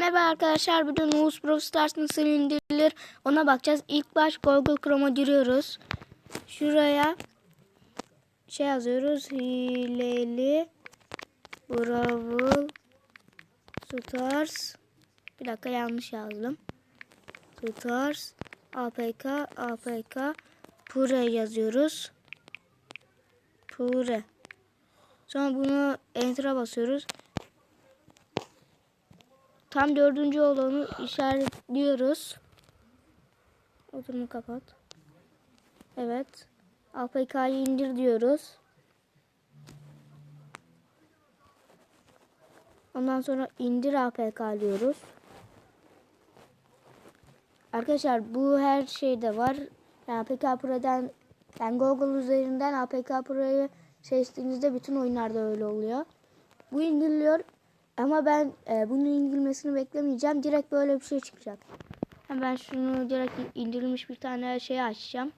Merhaba arkadaşlar. Bugün Noose Brawl Stars nasıl indirilir ona bakacağız. İlk baş Google Chrome'a giriyoruz. Şuraya şey yazıyoruz. Hileli Brawl Stars bir dakika yanlış yazdım. Stars APK APK Pure yazıyoruz. Pure. Sonra bunu Enter'a basıyoruz. Tam dördüncü olanı işaretliyoruz. Oturumu kapat. Evet. APK'yı indir diyoruz. Ondan sonra indir APK diyoruz. Arkadaşlar bu her şeyde var. Yani APK Pro'dan yani Google üzerinden APK Pro'yu seçtiğinizde bütün oyunlarda öyle oluyor. Bu indiriliyor ama ben e, bunun indirilmesini beklemeyeceğim. Direkt böyle bir şey çıkacak. Hemen şunu direkt indirilmiş bir tane şey açacağım.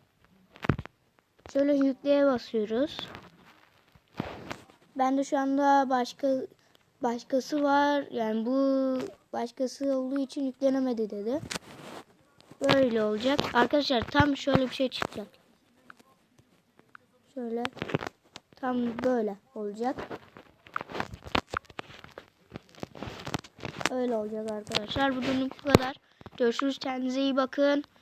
Şöyle yükleye basıyoruz. Ben de şu anda başka başkası var. Yani bu başkası olduğu için yüklenemedi dedi. Böyle olacak. Arkadaşlar tam şöyle bir şey çıkacak. Şöyle tam böyle olacak. Öyle olacak arkadaşlar. Bugünlük bu kadar. Görüşürüz. Kendinize iyi bakın.